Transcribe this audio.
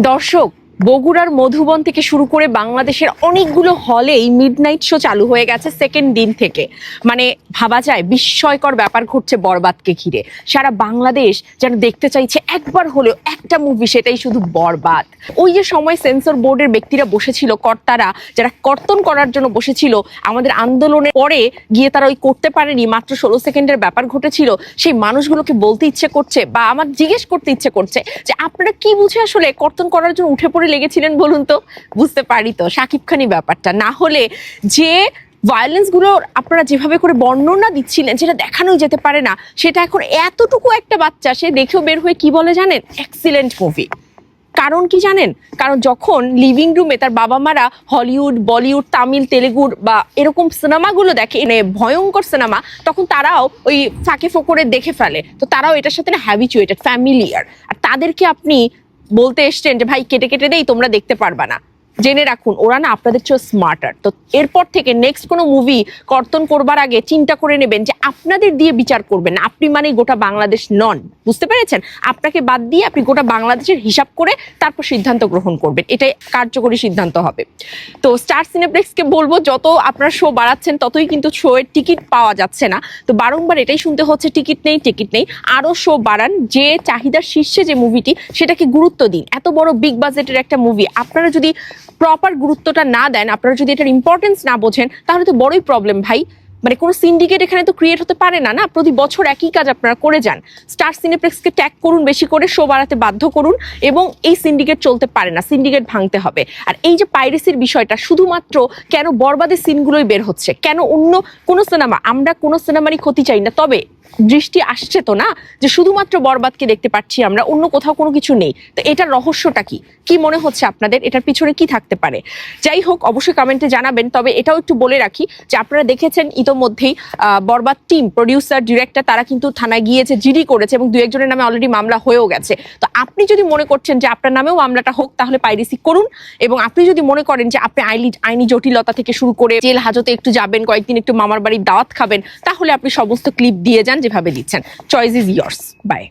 দর্শক বগুড়ার মধুবন থেকে শুরু করে বাংলাদেশের অনেকগুলো হলেই মিডনাইট শো চালু হয়ে গেছে সেকেন্ড দিন থেকে। মানে ভাবা যায়, বিস্ময়কর ব্যাপার ঘটছে বরবাদকে ঘিরে। সারা বাংলাদেশ যেন দেখতে চাইছে একবার হলেও একটা মুভি সেটাই শুধু বরবাদ। ওই যে সময় সেন্সর বোর্ডের ব্যক্তিরা বসেছিল, কর্তারা, যারা কর্তন করার জন্য বসেছিল, আমাদের আন্দোলনের পরে গিয়ে তারা ওই করতে পারেনি, মাত্র ষোলো সেকেন্ডের ব্যাপার ঘটেছিল, সেই মানুষগুলোকে বলতে ইচ্ছে করছে বা আমার জিজ্ঞেস করতে ইচ্ছে করছে যে আপনারা কি বুঝে আসলে কর্তন করার জন্য উঠে পড়ে লেগেছিলেন বলুন তো? বুঝতে পারি তো, সাকিব খানি ব্যাপারটা। না হলে যে ভায়োলেন্সগুলো আপনারা যেভাবে করে বর্ণনা দিচ্ছিলেন, সেটা দেখানোই যেতে পারে না। সেটা এখন এতটুকু একটা বাচ্চা, সে দেখেও বের হয়ে কি বলে জানেন? এক্সিলেন্ট মুভি কারণ কি জানেন? কারণ যখন লিভিং রুমে তার বাবা মারা হলিউড, বলিউড, তামিল তেলেগুর বা এরকম সিনেমাগুলো দেখে, এনে ভয়ঙ্কর সিনেমা, তখন তারাও ওই ফাঁকে ফোকরে দেখে ফেলে। তো তারাও এটার সাথে না হ্যাবিচুয়েটেড ফ্যামিলিয়ার আর তাদেরকে আপনি বলতে এসছেন যে ভাই কেটে কেটে দেই তোমরা দেখতে পারবা না। জেনে রাখুন, ওরা না আপনাদের চেয়ে স্মার্টার তো এরপর থেকে নেক্সট কোনো মুভি কর্তন করবার আগে চিন্তা করে নেবেন যে আপনাদের দিয়ে বিচার করবেন। আপনি মানে গোটা বাংলাদেশ নন। বুঝতে পেরেছেন? আপনাকে বাদ দিয়ে আপনি গোটা বাংলাদেশের হিসাব করে তারপর সিদ্ধান্ত গ্রহণ করবেন। এটাই কার্যকরী সিদ্ধান্ত হবে। তো স্টার সিনেপ্লেক্সকে বলব, যত আপনারা শো বাড়াচ্ছেন, ততই কিন্তু শো এর টিকিট পাওয়া যাচ্ছে না। তো বারংবার এটাই শুনতে হচ্ছে টিকিট নেই টিকিট নেই। আরও শো বাড়ান, যে চাহিদার শীর্ষে যে মুভিটি সেটাকে গুরুত্ব দিন। এত বড় বিগ বাজেটের একটা মুভি আপনারা যদি প্রপার গুরুত্বটা না দেন, আপনারা যদি এটার ইম্পর্টেন্স না বোঝেন, তাহলে তো বড়ই প্রবলেম ভাই। মানে কোনো সিন্ডিকেট এখানে তো ক্রিয়েট হতে পারে না না? প্রতি বছর একই কাজ আপনারা করে যান। স্টার সিনেপ্লেক্সকে ট্যাগ করুন বেশি করে শো বাড়াতে বাধ্য করুন, এবং এই সিন্ডিকেট চলতে পারে না সিন্ডিকেট ভাঙতে হবে। আর এই যে পাইরেসির বিষয়টা, শুধুমাত্র কেন বরবাদের সিনগুলোই বের হচ্ছে? কেন অন্য কোনো সিনেমা আমরা কোনো সিনেমারই ক্ষতি চাই না? তবে দৃষ্টি আসছে তো না যে শুধুমাত্র বরবাদকে দেখতে পাচ্ছি আমরা, অন্য কোথাও কোনো কিছু নেই। তো এটার রহস্যটা কি? কি মনে হচ্ছে আপনাদের? এটার পিছনে কি থাকতে পারে? যাই হোক, অবশ্যই কমেন্টে জানাবেন, তবে এটাও একটু বলে রাখি যে আপনারা দেখেছেন ইতোমধ্যেই বরবাদ টিম প্রডিউসার ডিরেক্টর তারা কিন্তু থানায় গিয়েছে, জিডি করেছে এবং দু একজনের নামে অলরেডি মামলা হয়েও গেছে। তো আপনি যদি মনে করছেন যে আপনার নামেও মামলাটা হোক, তাহলে পাইরেসি করুন এবং আপনি যদি মনে করেন যে আপনি আইনি আইনি জটিলতা থেকে শুরু করে জেল হাজতে একটু যাবেন, কয়েকদিন একটু মামার বাড়ির দাওয়াত খাবেন, তাহলে আপনি সমস্ত ক্লিপ দিয়ে যান। যেভাবে দিচ্ছেন চয়েস ইজ ইয়ার্স বাই